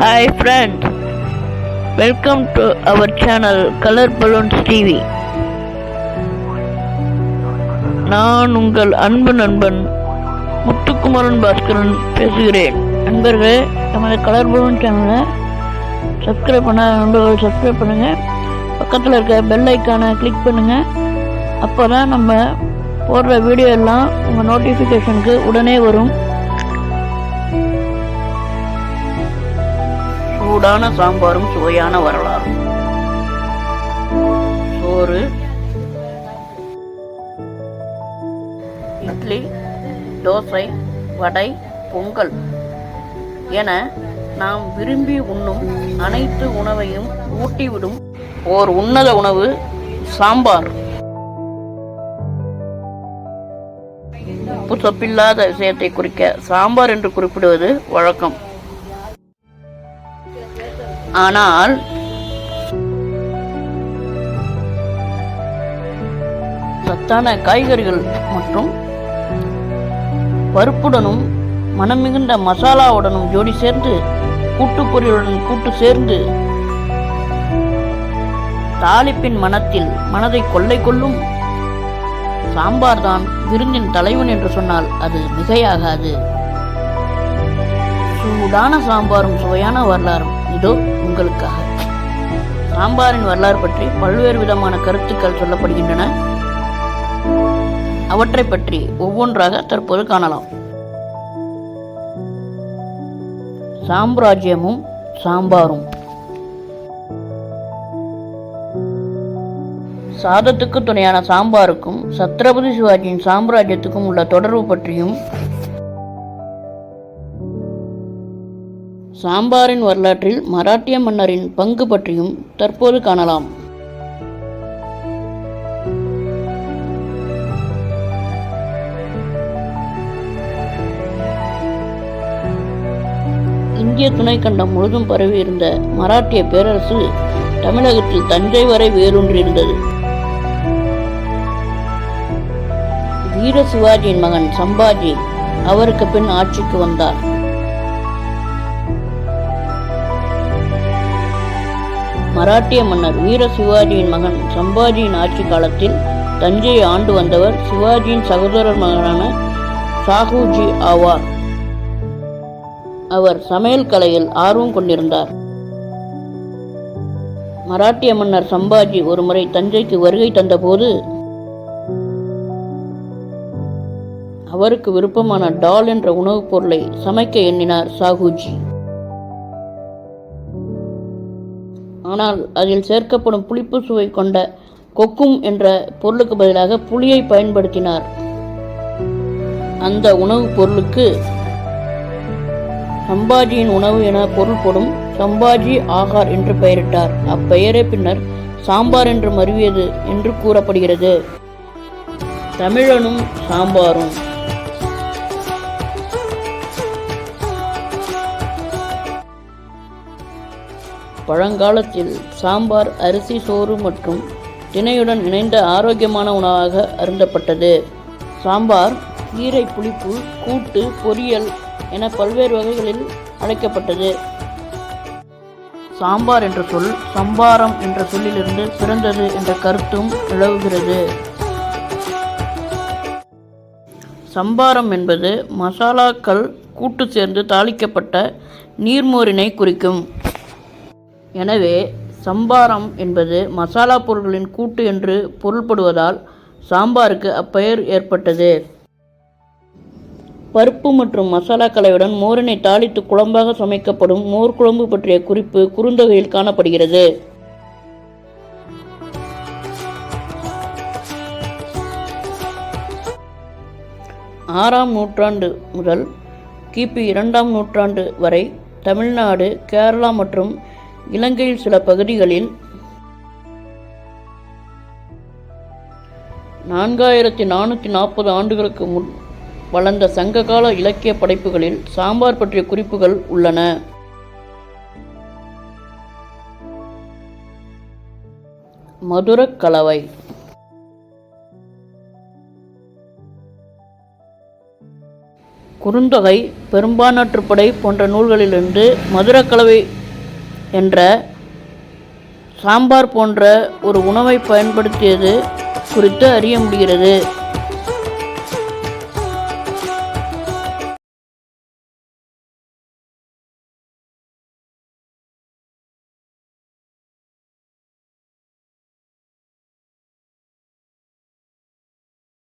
Hi friend welcome to our channel colour balloons TV நான் உங்கள் அன்பு நண்பன் முத்துக்குமரன் பாஸ்கரன் பேசுகிறேன். நண்பர்களே நமது கலர் பலூன் சேனலை சப்ஸ்கிரைப் பண்ண நண்பர்கள் சப்ஸ்கிரைப் பண்ணுங்கள் பக்கத்தில் இருக்க பெல் ஐக்கானை கிளிக் பண்ணுங்கள் அப்போ தான் நம்ம போடுற வீடியோ எல்லாம் உங்கள் நோட்டிஃபிகேஷனுக்கு உடனே வரும். சூடான சாம்பாரும் சுவையான வரலாறு சோறு. இட்லி தோசை வடை பொங்கல் என நாம் விரும்பி உண்ணும் அனைத்து உணவையும் ஊட்டிவிடும் ஓர் உன்னத உணவு சாம்பார். உப்பு சொப்பில்லாத விஷயத்தை குறிக்க சாம்பார் என்று குறிப்பிடுவது வழக்கம். ஆனால் சத்தான காய்கறிகள் மற்றும் பருப்புடனும் மனம் மிகுந்த மசாலாவுடனும் ஜோடி சேர்ந்து கூட்டு பொரியலுடன் கூட்டு சேர்ந்து தாளிப்பின் மனத்தில் மனதை கொள்ளை கொள்ளும் சாம்பார் தான் விருந்தின் தலைவன் என்று சொன்னால் அது மிகையாகாது. சூடான சாம்பாரும் சுவையான வரலாறும். இதோ உங்களுக்காக. சாம்பாரின் வரலாறு பற்றி பல்வேறு விதமான கருத்துக்கள் சொல்லப்படுகின்றன. அவற்றை பற்றி ஒவ்வொன்றாக தற்போது காணலாம். சாம்ராஜ்யமும் சாம்பாரும். சாதத்துக்கு துணையான சாம்பாருக்கும் சத்ரபதி சிவாஜியின் சாம்ராஜ்யத்துக்கும் உள்ள தொடர்பு பற்றியும் சாம்பாரின் வரலாற்றில் மராட்டிய மன்னரின் பங்கு பற்றியும் தற்போது காணலாம். இந்திய துணைக்கண்டம் முழுதும் பரவியிருந்த மராட்டிய பேரரசு தமிழகத்தில் தஞ்சை வரை வேரூன்றியிருந்தது வீர சிவாஜியின் மகன் சம்பாஜி அவருக்கு பின் ஆட்சிக்கு வந்தார். மராட்டிய மன்னர் வீர சிவாஜியின் மகன் சம்பாஜியின் ஆட்சி காலத்தில் தஞ்சையை ஆண்டு வந்தவர் சிவாஜியின் சகோதரர் மகனான சாகுஜி ஆவார். அவர் சமையல் கலையில் ஆர்வம் கொண்டிருந்தார். மராட்டிய மன்னர் சம்பாஜி ஒருமுறை தஞ்சைக்கு வருகை தந்தபோது அவருக்கு விருப்பமான டால் என்ற உணவுப் பொருளை சமைக்க எண்ணினார் சாகுஜி ஆனால் அதில் சேர்க்கப்படும் புளிப்பு சுவை கொண்ட கொக்கும் என்ற பொருளுக்கு பதிலாக புளியை பயன்படுத்தினார். அந்த உணவுப் பொருளுக்கு சம்பாஜியின் உணவு என பொருள்படும் சம்பாஜி ஆகார் என்று பெயரிட்டார். அப்பெயரே பின்னர் சாம்பார் என்று மருவியது என்று கூறப்படுகிறது. தமிழனும் சாம்பாரும். பழங்காலத்தில் சாம்பார் அரிசி சோறு மற்றும் திணையுடன் இணைந்த ஆரோக்கியமான உணவாக அருந்தப்பட்டது. சாம்பார் கீரை புளிப்பு கூட்டு பொரியல் என பல்வேறு வகைகளில் அழைக்கப்பட்டது. சாம்பார் என்ற சொல் சம்பாரம் என்ற சொல்லிலிருந்து பிறந்தது என்ற கருத்தும் நிலவுகிறது. சம்பாரம் என்பது மசாலாக்கள் கூட்டு சேர்ந்து தாளிக்கப்பட்ட நீர்மோரினை குறிக்கும். எனவே சம்பாரம் என்பது மசாலா பொருட்களின் கூட்டு என்று பொருள்படுவதால் சாம்பாருக்கு அப்பெயர் ஏற்பட்டது. பருப்பு மற்றும் மசாலா கலையுடன் மோரினை தாளித்து குழம்பாக சமைக்கப்படும் மோர் குழம்பு பற்றிய குறிப்பு குறுந்தொகையில் காணப்படுகிறது. ஆறாம் நூற்றாண்டு முதல் கிபி இரண்டாம் நூற்றாண்டு வரை தமிழ்நாடு கேரளா மற்றும் இலங்கையில் சில பகுதிகளில் நான்காயிரத்தி நானூற்றி நாற்பது ஆண்டுகளுக்கு முன் வளர்ந்த சங்ககால இலக்கிய படைப்புகளில் சாம்பார் பற்றிய குறிப்புகள் உள்ளன. மதுரக் கலவை. குறுந்தொகை பெரும்பானாற்றுப்படை போன்ற நூல்களிலிருந்து மதுரக்கலவை என்ற சாம்பார் போன்ற ஒரு உணவை பயன்படுத்தியது குறித்து அறிய முடிகிறது.